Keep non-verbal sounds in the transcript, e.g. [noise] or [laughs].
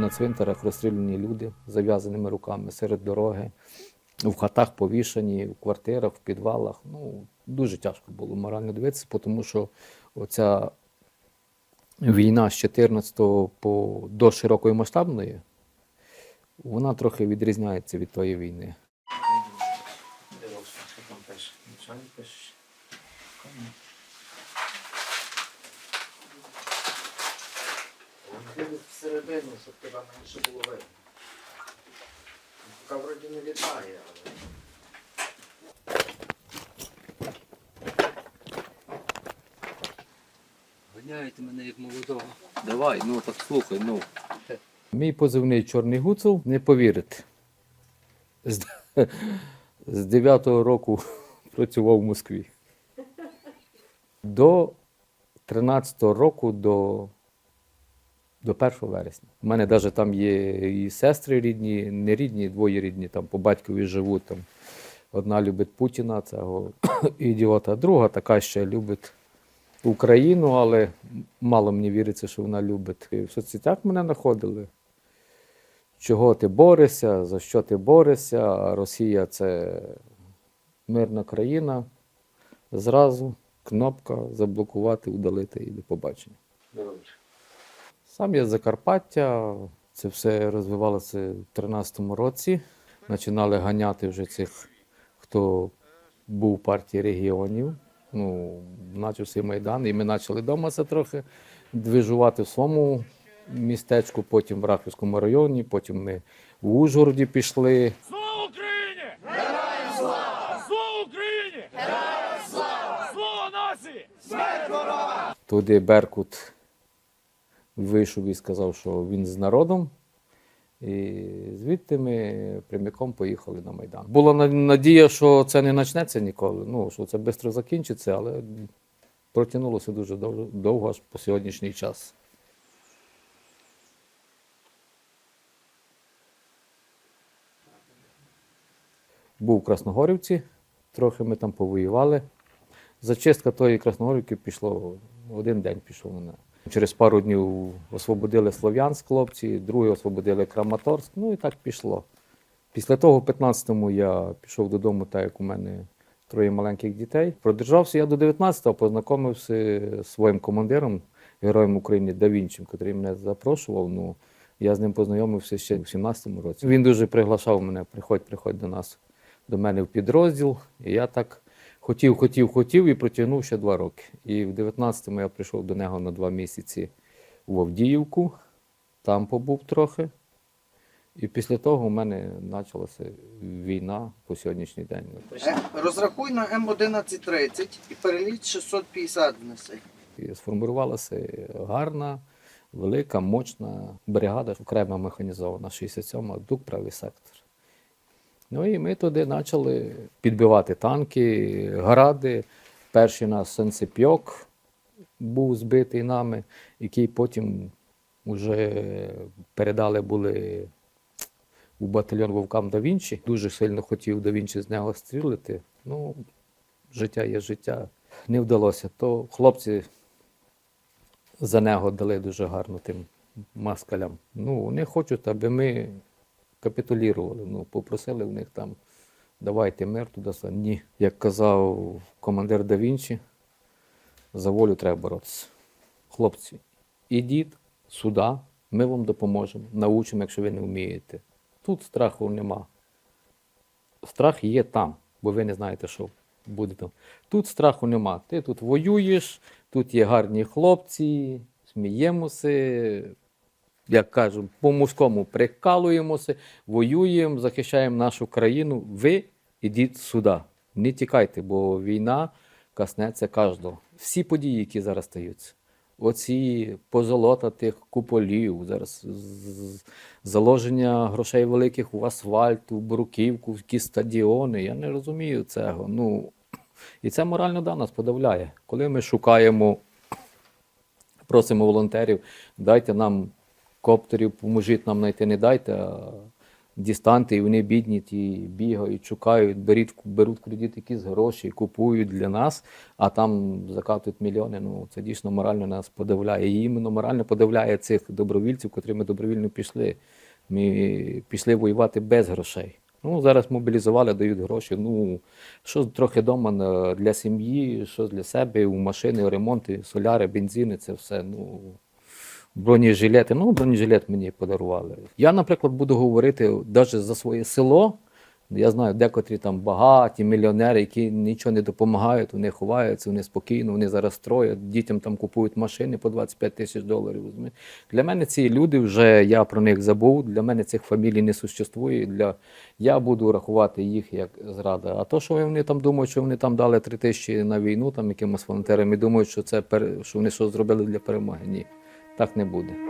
на цвинтарах розстріляні люди з зав'язаними руками серед дороги, в хатах повішані, в квартирах, в підвалах. Ну, дуже тяжко було морально дивитися, тому що оця війна з 14 по до широкої масштабної, вона трохи відрізняється від тої війни. Всередину, щоб тебе менше було видно. Поки вроді не літає, але. Ганяєте мене як молодого. Давай, ну так слухай, ну. Мій позивний Чорний Гуцул, не повірите. З, з 9-го року [laughs] працював в Москві. До 13-го року до, до 1 вересня. У мене навіть там є і сестри рідні, не рідні, двоє рідні, там по батькові живуть. Там. Одна любить Путіна, цього [coughs] ідіота, друга така ще любить Україну, але мало мені віриться, що вона любить. І в соцсетях мене знаходили. Чого ти борешся, за що ти борешся? Росія це мирна країна. Зразу кнопка заблокувати, удалити і до побачення. Сам я з Закарпаття. Це все розвивалося в 2013 році. Починали ганяти вже цих, хто був в партії регіонів. Ну, почався Майдан, і ми почали вдома це трохи движувати в своєму містечку, потім в Рахівському районі, потім ми в Ужгороді пішли. Слава Україні! Героям слава! Слава Україні! Героям слава! Слава нації! Туди Беркут вийшов і сказав, що він з народом. І звідти ми прямиком поїхали на Майдан. Була надія, що це не почнеться ніколи, ну, що це швидко закінчиться, але протягнулося дуже довго, аж по сьогоднішній час. Був у Красногорівці, трохи ми там повоювали. Зачистка тої Красногорівки пішло, один день пішов мене. Через пару днів освободили Слов'янськ хлопці, другий освободили Краматорськ, ну і так пішло. Після того, в 15-му я пішов додому, так як у мене троє маленьких дітей. Продержався я до 19-го, познайомився з своїм командиром, героєм України Давінчем, який мене запрошував. Ну, я з ним познайомився ще в 17-му році. Він дуже приглашав мене, приходь, приходь до нас, до мене в підрозділ. І я так хотів, хотів, хотів і протягнув ще два роки. І в 19-му я прийшов до нього на два місяці в Авдіївку, там побув трохи. І після того у мене почалася війна по сьогоднішній день. Е, Розрахуй на М1130 і переліт 650 внеси. І сформувалася гарна, велика, мощна бригада, окремо механізована, 67-ма, дук правий сектор. Ну і ми туди почали підбивати танки, гради. Перший нас Сенсипьок був збитий нами, який потім вже передали були у батальйон Вовкам да Вінчі. Дуже сильно хотів да Вінчі з нього стрілити. Ну, життя є життя. Не вдалося. То хлопці за нього дали дуже гарно тим маскалям. Ну, вони хочуть, аби ми капітулірували. Ну, попросили в них там, давайте мир туди. сюди». Ні. Як казав командир да Вінчі, за волю треба боротися. Хлопці, ідіть сюди, ми вам допоможемо, научимо, якщо ви не вмієте. Тут страху нема. Страх є там, бо ви не знаєте, що буде там. Тут страху нема. Ти тут воюєш, тут є гарні хлопці, сміємося, як кажуть, по-мужському прикалуємося, воюємо, захищаємо нашу країну. Ви ідіть сюди. Не тікайте, бо війна коснеться кожного. Всі події, які зараз стаються. Оці позолота тих куполів, зараз заложення грошей великих в асфальт, у бруківку, якісь стадіони. Я не розумію цього. Ну, і це морально да, нас подавляє. Коли ми шукаємо, просимо волонтерів, дайте нам коптерів, поможіть нам знайти, не дайте. А дістанти, і вони бідні, ті бігають, шукають, беруть, беруть кредит якісь гроші, купують для нас, а там закатують мільйони. Ну це дійсно морально нас подавляє. І іменно морально подавляє цих добровільців, котрі ми добровільно пішли. Ми пішли воювати без грошей. Ну, зараз мобілізували, дають гроші. Ну, що трохи вдома для сім'ї, що для себе, у машини, ремонти, соляри, бензини, це все. Ну, бронежилети. Ну, бронежилет мені подарували. Я, наприклад, буду говорити навіть за своє село. Я знаю, декотрі там багаті мільйонери, які нічого не допомагають, вони ховаються, вони спокійно, вони зараз строять, дітям там купують машини по 25 тисяч доларів. Для мене ці люди вже я про них забув. Для мене цих фамілій не существує. Для я буду рахувати їх як зрада. А то, що вони там думають, що вони там дали 3 тисячі на війну, там якимось волонтерам, і думають, що це пер- що вони що зробили для перемоги. Ні, так не буде.